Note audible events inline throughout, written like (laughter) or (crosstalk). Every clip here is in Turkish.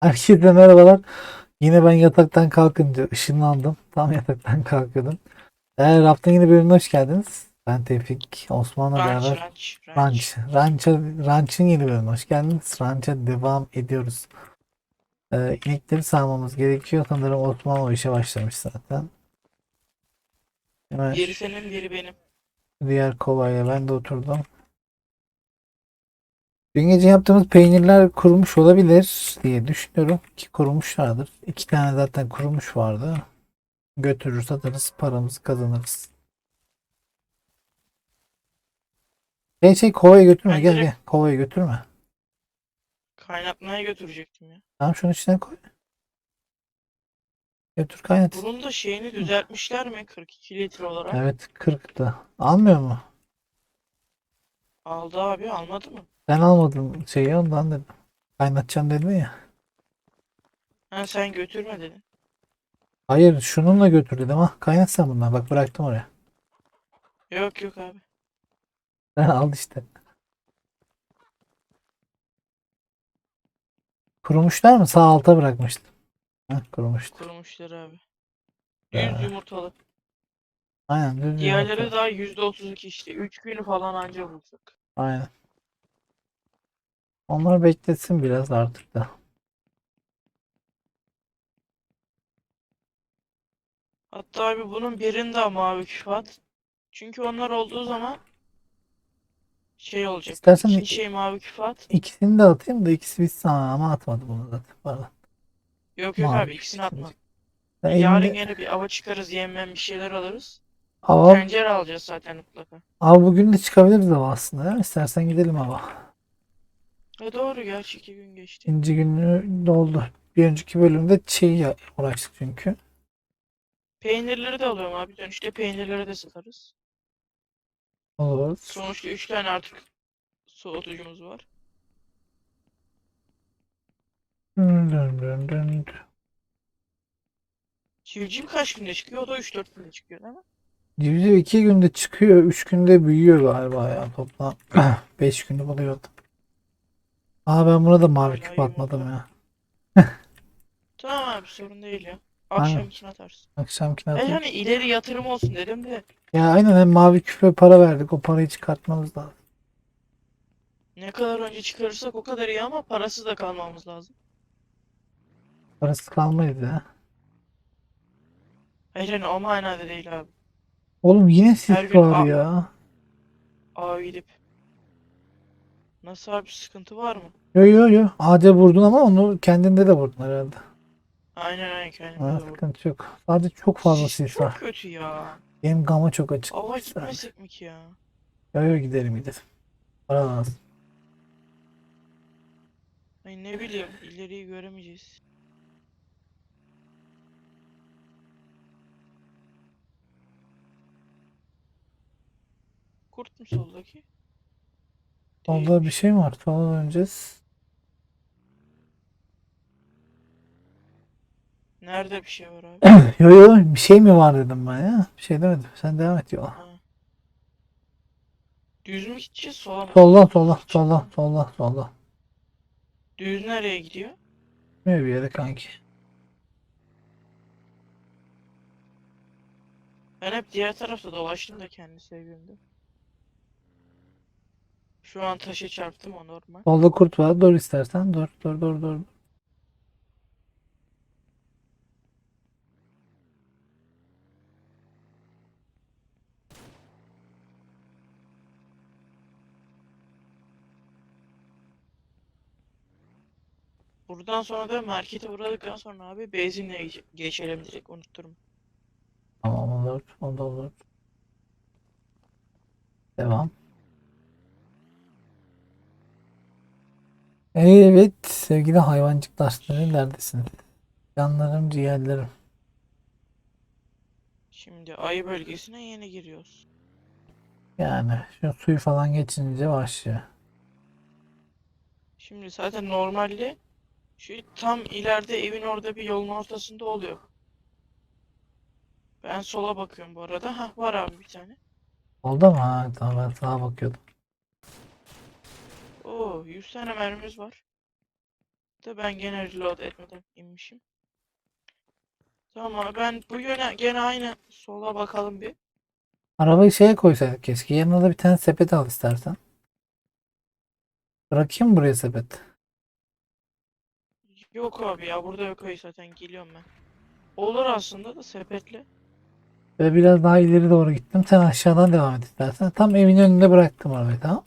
Herkese merhabalar. Yine ben yataktan kalkınca ışınlandım. Tam yataktan (laughs) kalkıyordum. Eğer Raft'ın yeni bölümüne hoş geldiniz. Ben Tevfik, Osman'la Ranch, beraber ranch, Ranch. ranch. Ranch'ın yeni bölümüne hoş geldiniz. Ranch'a devam ediyoruz. Ee, inekleri sağmamız gerekiyor. Sanırım Osman o işe başlamış zaten. Hemen Biri senin, biri benim. diğer kovayla ben de oturdum. Dün gece yaptığımız peynirler kurumuş olabilir diye düşünüyorum ki kurumuşlardır. İki tane zaten kurumuş vardı. Götürür satarız paramızı kazanırız. Şey şey kovaya götürme Ben gel direkt- gel kovaya götürme. Kaynatmaya götürecektim ya. Tamam şunun içine koy. Götür kaynat. Bunun da şeyini düzeltmişler mi? 42 litre olarak. Evet 40'tı. Almıyor mu? Aldı abi, almadı mı? Ben almadım şeyi ondan dedim. Kaynatacağım dedin ya. Ha sen götürme dedin. Hayır şununla götür dedim. Ah kaynat sen bundan. Bak bıraktım oraya. Yok yok abi. Sen (laughs) al işte. Kurumuşlar mı? Sağ alta bırakmıştım. Heh, kurumuştu. Kurumuşlar abi. Ya. 100 yumurtalı. Aynen düz Diğerleri yumurta. daha %32 işte. 3 günü falan anca bulacak. Aynen. Onlar beklesin biraz artık da. Hatta abi bunun birinde mavi küfat. Çünkü onlar olduğu zaman şey olacak. İstersen İkinci şey mavi küfat. ikisini de atayım da ikisi bitsin Ha, ama atmadı bunu zaten. Pardon. Yok yok Mavi abi ikisini atma. Ben Yarın elimde... gene bir ava çıkarız yemem bir şeyler alırız. Hava, Tencere alacağız zaten mutlaka. hava bugün de çıkabiliriz hava aslında. ya. İstersen gidelim hava. E doğru gerçi iki gün geçti. İkinci günü doldu. Bir önceki bölümde çiğ uğraştık çünkü. Peynirleri de alıyorum abi. Dönüşte peynirleri de satarız. Olur. Sonuçta 3 tane artık soğutucumuz var. Dün dün dün. Civciv kaç günde çıkıyor? O da 3-4 günde çıkıyor değil mi? Civciv iki günde çıkıyor, üç günde büyüyor galiba ya toplam. (clears throat) Beş günü buluyordu. Aa ben buna da mavi küp atmadım ya. Tamam abi sorun değil ya. Aynen. Akşam için atarsın. Akşamkine Ben atayım. hani ileri yatırım olsun dedim de Ya aynen hem mavi küpe para verdik. O parayı çıkartmamız lazım. ne kadar önce çıkarırsak o kadar iyi ama parasız da kalmamız lazım. Parası kalmayız ya. Hayır hani o manada değil abi. Oğlum yine Her sis gün var a- ya. Aa gidip. Nasıl abi sıkıntı var mı? Yo yo yo. Ağaca vurdun ama onu kendinde de vurdun herhalde. Aynen aynen kendime Ha, de vurdum. sıkıntı yok. Sadece çok fazla Sis sis çok var. kötü ya. Benim gama çok açık. Ava gitmesek mi ki ya? Yo yo gidelim gidelim. Para lazım. Ay ne bileyim ileriyi göremeyeceğiz. Kurt mu soldaki? Solda bir şey mi var? Sola döneceğiz. Nerede bir şey var abi? (clears throat) Yo yo bir şey mi var dedim ben ya. Bir şey demedim. Sen devam et yola. Ha. Düz mü gideceğiz sola mı? Soldan soldan soldan soldan soldan. Düz nereye gidiyor? Gitmiyor bir yere kanki. Ben hep diğer tarafta dolaştım da kendi sevgimde. Şu an taşa çarptım o normal. Solda kurt var. Dur istersen. Dur dur dur dur. Buradan sonra da markete uğradıktan sonra abi benzinle geç- geçelim direkt unutturum. Tamam olur. O da olur. Devam. Evet sevgili hayvancıklar neredesiniz? Canlarım ciğerlerim. Şimdi ayı bölgesine yeni giriyoruz. Yani şu suyu falan geçince başlıyor. Şimdi zaten normalde şu tam ileride evin orada bir yolun ortasında oluyor. Ben sola bakıyorum bu arada. Hah var abi bir tane. Oldu mu? Ha, tamam ben sağa bakıyordum. Oo 100 tane mermimiz var. De ben gene reload etmeden inmişim. Tamam abi, ben bu yöne gene aynı sola bakalım bir. Arabayı şeye koysaydık keşke. Yanına da bir tane sepet al istersen. Bırakayım mı buraya sepet? Yok abi ya burada yok ayı zaten geliyorum ben. Olur aslında da sepetle. Ve biraz daha ileri doğru gittim. Sen aşağıdan devam et istersen. Tam evin önünde bıraktım arabayı tamam.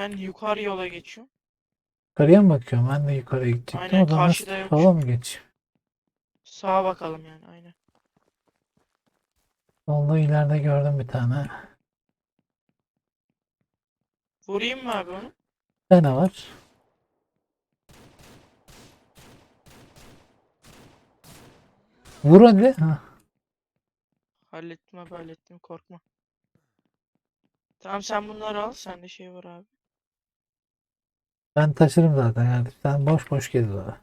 Ben yukarı yola geçiyorum. Yukarıya mı bakıyorum? Ben de yukarıya gidecektim. Aynen, o zaman karşıda yok. sola mı geç? Sağa bakalım yani aynen. Solda ileride gördüm bir tane. Vurayım mı abi onu? Bir tane var. Vur hadi. Ha. Hallettim abi hallettim korkma. Tamam sen bunları al. Sende şey var abi. Ben taşırım zaten yani. Sen boş boş gez orada.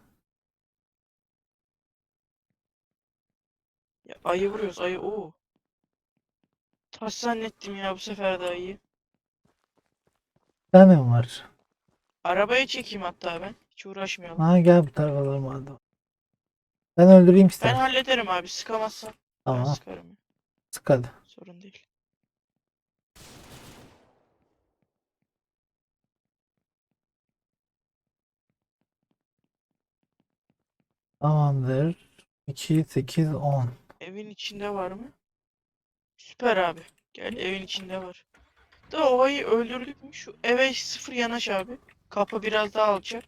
Ya ayı vuruyoruz ayı. Oo. Taş zannettim ya bu sefer de. Bir tane mi var? Arabaya çekeyim hatta ben. Hiç uğraşmayalım. Ha gel bu tarafa doğru madem. Ben öldüreyim Ben istersen. hallederim abi. Sıkamazsan ben Tamam. sıkarım. Sık hadi. Sorun değil. Tamamdır. 2, 8, 10. Evin içinde var mı? Süper abi. Gel evin içinde var. Da o ayı öldürdük mü? Şu eve sıfır yanaş abi. Kapı biraz daha alçak.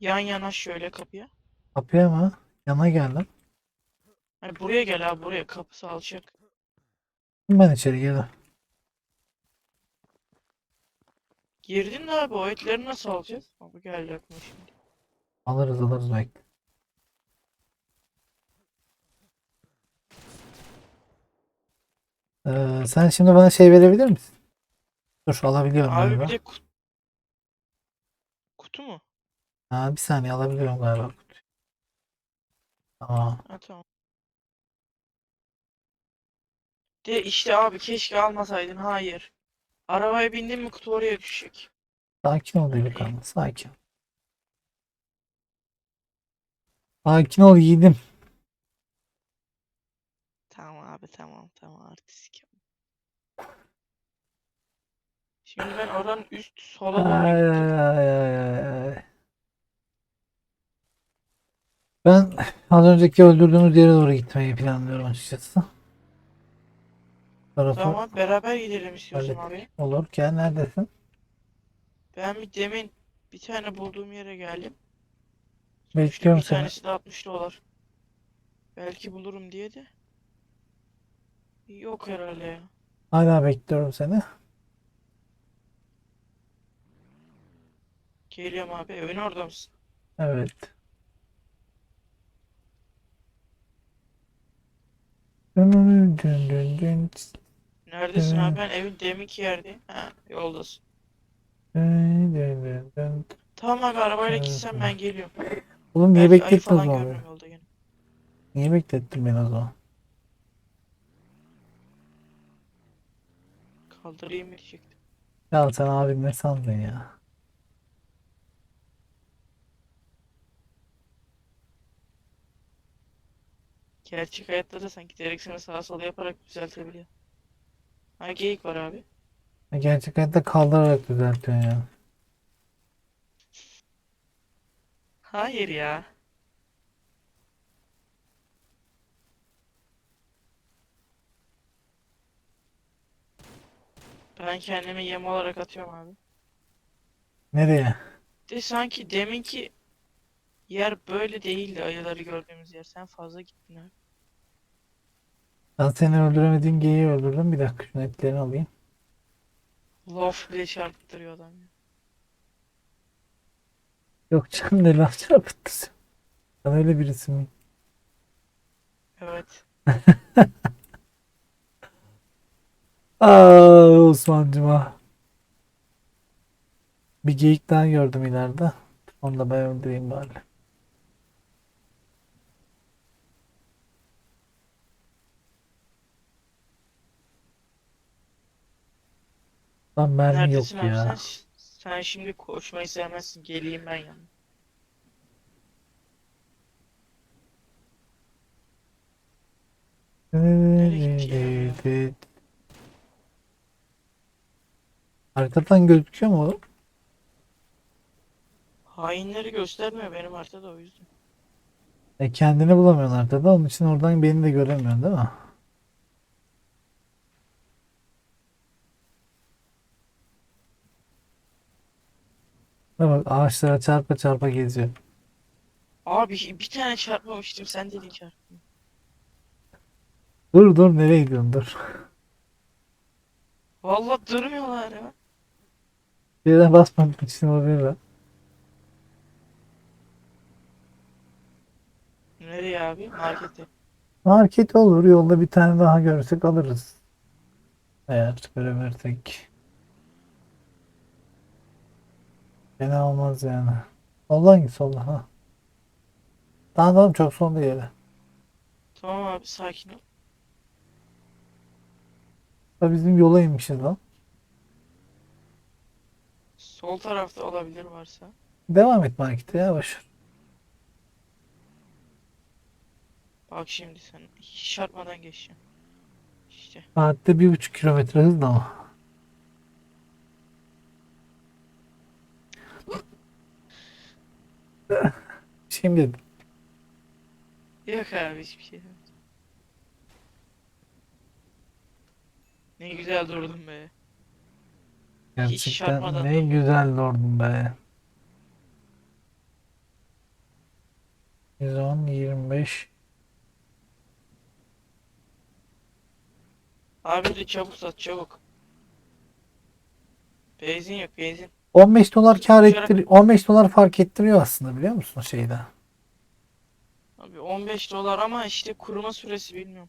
Yan yanaş şöyle kapıya. Kapıya mı? Yana geldim. Hani buraya gel abi buraya kapısı alçak. Ben içeri geldim. Girdin de abi o etleri nasıl alacağız? Abi geldi aklıma şimdi. Alırız alırız bekle. Ee, sen şimdi bana şey verebilir misin? Dur alabiliyorum Abi galiba. bir de kutu. Kutu mu? Ha, bir saniye alabiliyorum galiba. Tamam. Ha tamam. De işte abi keşke almasaydın. Hayır. Arabaya bindin mi kutu oraya düşecek. Sakin ol delikanlı. Sakin. Sakin ol yiğidim. Abi tamam tamam artistik. Şimdi ben oranın üst sola doğru Ay, gittim. ay, ay, ay, ay. Ben az önceki öldürdüğümüz yere doğru gitmeyi planlıyorum açıkçası. Tarafı Tamam beraber gidelim istiyorsan abi. Olur. Gel neredesin? Ben bir demin bir tane bulduğum yere geldim. Sonuçta Bekliyorum bir seni. tanesi de 60 dolar. Belki bulurum diye de. Yok herhalde ya. Hala bekliyorum seni. Geliyorum abi. Evin orada mısın? Evet. Dün dün dün Neredesin abi? Ben evin deminki yerdeyim. Ha, yoldasın. dün dün dün dün. Tamam abi arabayla gitsem ben geliyorum. Oğlum niye Belki ayı beklettin o falan zaman? yolda. Niye beklettin beni o zaman? Kaldırayım mı diyecektim. Ya sen abim ne sandın ya? Gerçek hayatta da sanki direksiyonu sağa sola yaparak düzeltebiliyor. Ha geyik var abi. Gerçek hayatta kaldırarak düzeltiyorsun ya. Hayır ya. Ben kendimi yem olarak atıyorum abi. Nereye? De sanki deminki yer böyle değildi ayıları gördüğümüz yer. Sen fazla gittin abi. Ben seni öldüremediğin geyiği öldürdüm. Bir dakika şunu etlerini alayım. Lof bile çarptırıyor adam ya. Yok canım ne laf çarpıttı. Ben öyle birisi miyim? Evet. (laughs) Aa Osman'cıma. Bir geyik daha gördüm ileride. Onu da ben öldüreyim bari. Lan mermi yok Neredesin abi ya. sen? Sen şimdi koşmayı sevmezsin. Geleyim ben yanına. gideceğim Haritadan gözüküyor mu oğlum? Hainleri göstermiyor benim haritada o yüzden. E kendini bulamıyorsun haritada. Onun için oradan beni de göremiyorsun değil mi? Bak ağaçlara çarpa çarpa geziyor. Abi bir tane çarpmamıştım sen dedin çarptın. Dur dur nereye gidiyorsun dur. Vallahi durmuyorlar ya. Bir yere basmamak için olabilir lan. Nereye abi? Markete. Market olur. Yolda bir tane daha görürsek alırız. Eğer görebilirsek. Fena olmaz yani. Soldan git soldan ha. Tamam tamam çok solda yere. Tamam abi sakin ol. Da bizim yola inmişiz lan. Sol tarafta olabilir varsa. Devam et markete ya boş. Bak şimdi sen hiç çarpmadan geçeceksin. İşte. Saatte bir buçuk kilometre hızla ama. (laughs) Şimdi Yok abi hiçbir şey yok. Ne güzel durdun be. Gerçekten çarpmadan ne güzel durdun be. 110, 25. Abi de çabuk sat çabuk. Benzin yok benzin. 15 dolar kar ettir 15 dolar fark ettiriyor aslında biliyor musun şeyde? Abi 15 dolar ama işte kuruma süresi bilmiyorum.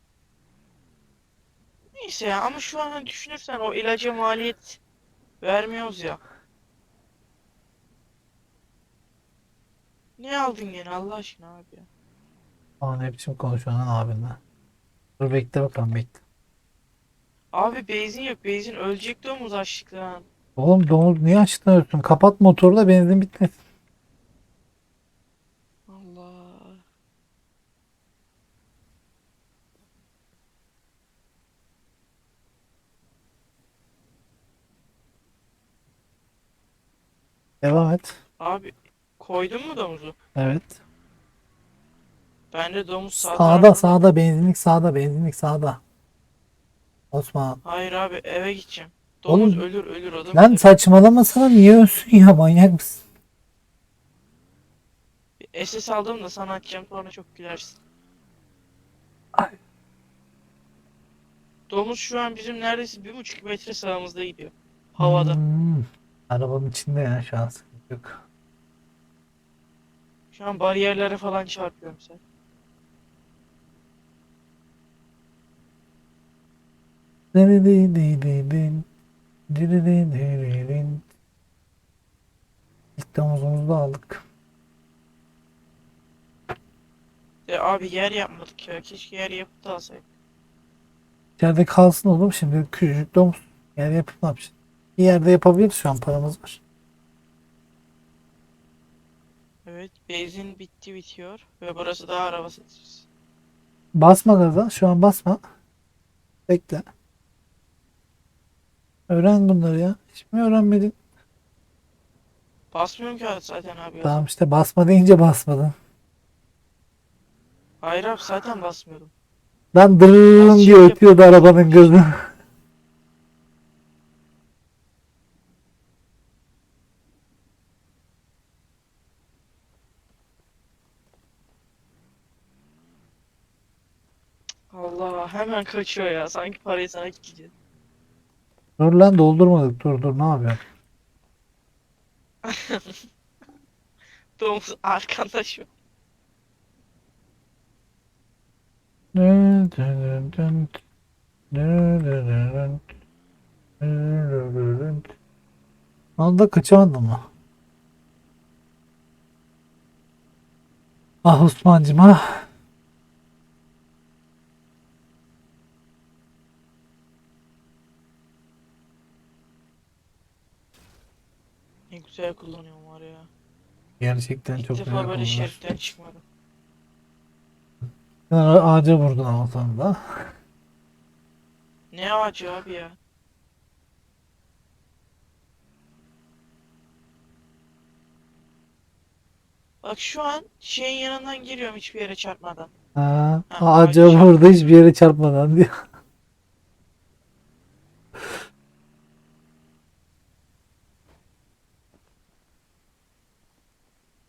Neyse ya ama şu an hani düşünürsen o ilaca maliyet vermiyoruz ya. Ne aldın gene Allah aşkına abi ya. Aa ne biçim konuşuyorsun lan abinle. Dur bekle bakalım bekle. Abi benzin yok benzin ölecek domuz açlıktan. Oğlum domuz niye açıktan ölsün? Kapat motoru da benzin bitmesin. Allah. Devam et. Abi koydun mu domuzu? Evet. Bende domuz sağ Sağda tarafta. sağda benzinlik sağda benzinlik sağda. Osman. Hayır abi eve gideceğim. Domuz Oğlum, ölür ölür adam. Lan saçmalamasana niye ölsün ya manyak mısın? SS aldım da sana atacağım sonra çok gülersin. Ay. Domuz şu an bizim neredeyse bir buçuk metre sağımızda gidiyor. Havada. Hmm. Arabanın içinde ya şu an sıkıntı yok. Şu an bariyerlere falan çarpıyorum sen. İlk domuzumuzu da aldık. E abi yer yapmadık ya. Keşke yer yapıp da alsaydık. İçeride kalsın oğlum şimdi küçücük domuz. Yer yapıp ne yapacaksın? Bir yerde yapabiliriz şu an paramız var. Evet benzin bitti bitiyor. Ve burası daha araba satıyoruz. Basma gaza. Şu an basma. Bekle. Öğren bunları ya. Hiç mi öğrenmedin? Basmıyorum ki zaten abi. Tamam işte basma deyince basmadın. Hayır abi zaten basmıyorum. Lan dırırırım Az diye ötüyordu arabanın gözü. (laughs) Allah hemen kaçıyor ya. Sanki parayı sana gideceğiz. Dur lan doldurmadık. Dur dur ne yapıyorsun? (laughs) Domuz arkanda şu. Onda kaçamadın mı? Ah Osman'cım ah. Kere kullanıyorum var ya. Gerçekten İlk çok defa güzel böyle şeritten çıkmadım. Sen ağaca vurdun ama sonunda. Ne ağacı abi ya? Bak şu an şeyin yanından giriyorum hiçbir yere çarpmadan. Ha, Ha, ağaca ağaca vurdu hiçbir yere çarpmadan diyor.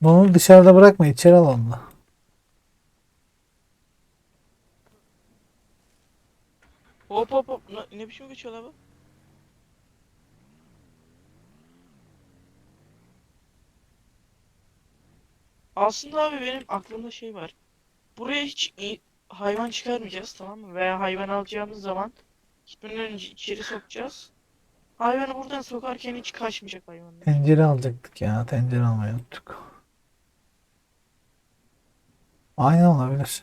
Bunu dışarıda bırakma içeri al onu. Hop hop hop. Ne, ne biçim geçiyor la bu? Aslında abi benim aklımda şey var. Buraya hiç hayvan çıkarmayacağız tamam mı? Veya hayvan alacağımız zaman gitmeden önce içeri sokacağız. Hayvanı buradan sokarken hiç kaçmayacak hayvanlar. Tencere alacaktık ya. Tencere almayı unuttuk. Aynen olabilir.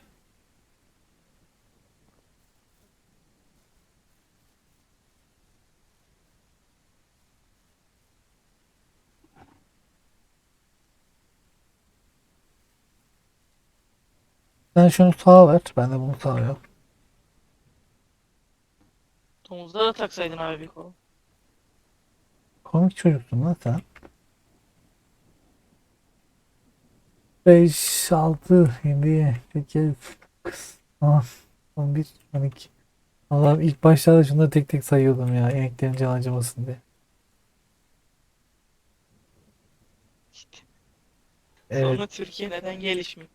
Sen şunu sağa ver. Ben de bunu sağa ver. Domuzda da taksaydın abi bir kolu. Komik çocuksun lan sen. 5, 6, 7, 8, 10, 11, 12. Allah'ım ilk başlarda şunları tek tek sayıyordum ya. İneklerin canı acımasın diye. Evet. Sonra Türkiye neden gelişmiyor?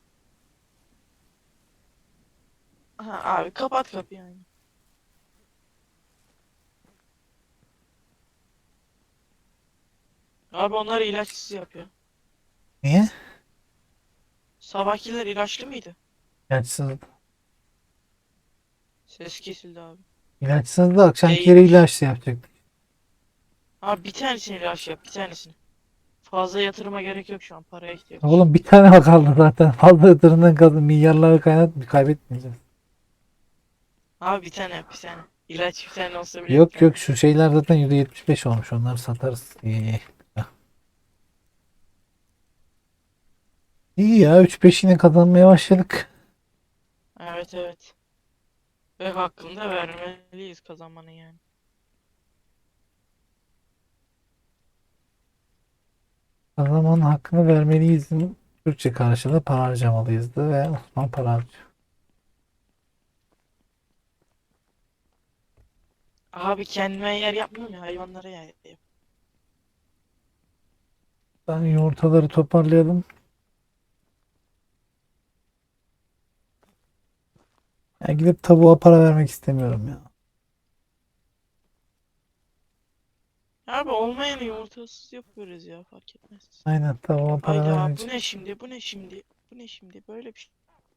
Ha, abi kapat kapıyı yani. Abi onlar ilaçsız yapıyor. Niye? Sabahkiler ilaçlı mıydı? İlaçsız. Ses kesildi abi. İlaçsız da akşamkileri Değilmiş. ilaçlı yapacaktık. Abi bir tanesini ilaç yap, bir tanesini. Fazla yatırıma gerek yok şu an, paraya ihtiyaç. Oğlum bir tane kaldı zaten. Fazla yatırımdan kaldı. Milyarları kaynat kaybetmeyeceğiz. Abi bir tane yap, bir tane. İlaç bir tane olsa bile Yok yok şu şeyler zaten %75 olmuş. Onları satarız. İyi. İyi ya 3-5 yine kazanmaya başladık. Evet evet. Ve hakkını da vermeliyiz kazanmanın yani. Kazanmanın hakkını vermeliyiz. Türkçe karşılığı para harcamalıyızdı ve Osman para harcıyor. Abi kendime yer yapmıyorum ya, hayvanlara yer yap. Ben yumurtaları toparlayalım. Ya gidip tavuğa para vermek istemiyorum ya. Abi olmayanı yumurtasız yapıyoruz ya, fark etmez. Aynen tavuğa para Hayda bu vermeyeceğim. ne şimdi, bu ne şimdi, bu ne şimdi, böyle bir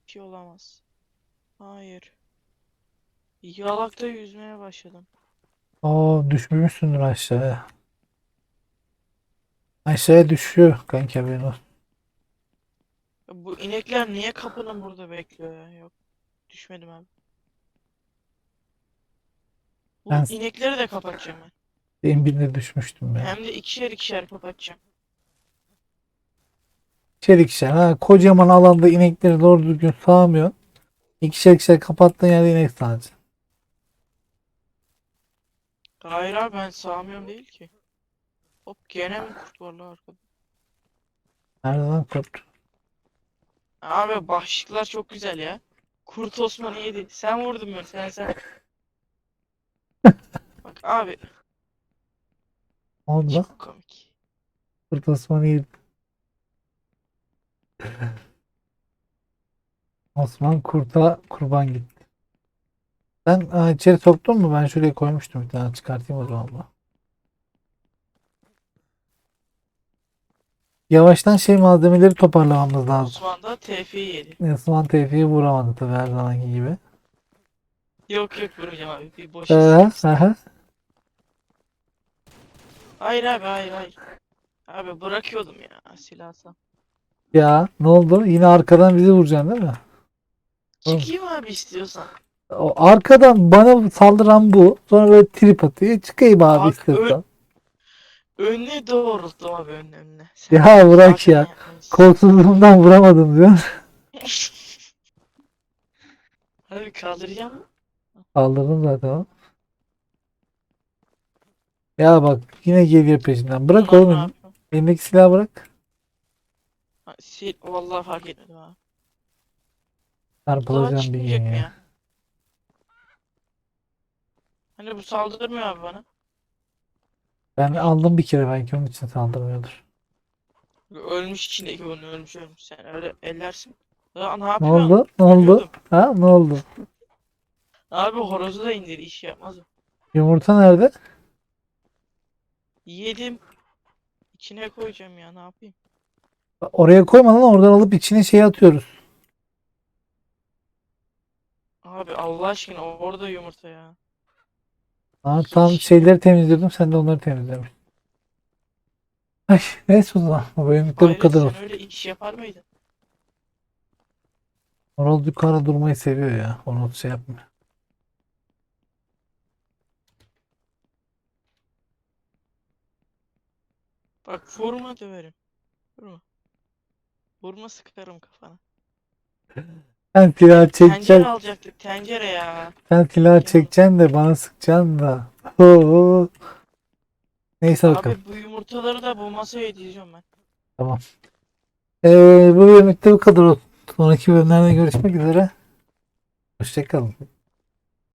şey olamaz. Hayır. Yalakta yüzmeye başladım. Oo düşmüşsündür aşağıya. Aşağıya düşüyor kanka. Ya Bu inekler niye kapının burada bekliyor ya? Yok. Düşmedim abi. Bu Ben- inekleri de kapatacağım ben. Benim birine düşmüştüm ben. Hem de ikişer ikişer kapatacağım. İkişer ikişer. Ha, kocaman alanda inekleri doğru düzgün sağmıyor. İkişer ikişer kapattığın yerde inek sağacaksın. Hayır abi ben sağmıyorum değil ki. Hop gene mi kurt var lan arkada? Nereden kurt? Abi başlıklar çok güzel ya. Kurt Osman'ı yedi. Sen vurdun beni sen sen. Bak abi oldu lan? çok komik. Kurt Osman'ı yedi. Osman kurta kurban gitti. Sen ha, içeri soktun mu? Ben şuraya koymuştum bir tane çıkartayım o zaman. bunu. Yavaştan şey malzemeleri toparlamamız lazım. Osman da TF'yi yedi. Osman Tevfik'i vuramadı tabii her zamanki gibi. Yok yok vuracağım abi. Bir boş Ee, istedim. aha. Hayır abi hayır hayır. Abi bırakıyordum ya silahsa. Ya ne oldu? Yine arkadan bizi vuracaksın değil mi? Çıkayım abi istiyorsan. O arkadan bana saldıran bu. Sonra böyle trip atıyor. Çıkayım abi Bak, istiyorsan. Önüne doğrulttum abi önüne. Sen Ya bırak ya. Kolsuzluğumdan vuramadım diyor. (laughs) Abi kaldıracağım mı? Kaldırdım zaten o. Ya bak yine geliyor peşinden. Bırak oğlum. yapıyor? Elindeki silahı bırak. Ha, Sil, vallahi fark etmedim ha. Çarpılacağım bir çıkmayacak gün mı ya. ya? Hani bu saldırmıyor abi bana. Ben aldım bir kere belki onun için saldırmıyordur. Ölmüş içindeki bunu ölmüş ölmüş. Sen öyle ellersin. Ya ne Ne yapıyorsun? oldu? Ne oldu? Ölüyordum. Ha ne oldu? Abi horozu da indir iş yapmaz. Yumurta nerede? Yedim. İçine koyacağım ya ne yapayım? Oraya koymadan oradan alıp içine şey atıyoruz. Abi Allah aşkına orada yumurta ya. Aa, tam şeyleri temizliyordum sen de onları temizlemiş. Ay neyse o zaman. Bu bölümlükte bu Hayret, kadar sen olsun. öyle iş yapar mıydın? Oral yukarı durmayı seviyor ya. Onu şey yapmıyor. Bak vurma döverim. Vurma. Vurma sıkarım kafana. (laughs) Sen Tencere çekeceksin. alacaktık tencere ya. Sen silah çekeceksin de bana sıkacaksın da. Oo. Neyse bakalım. Abi bu yumurtaları da bu masaya dizeceğim ben. Ee, bu bölümlükte bu kadar. Sonraki bölümlerde görüşmek üzere. Hoşçakalın.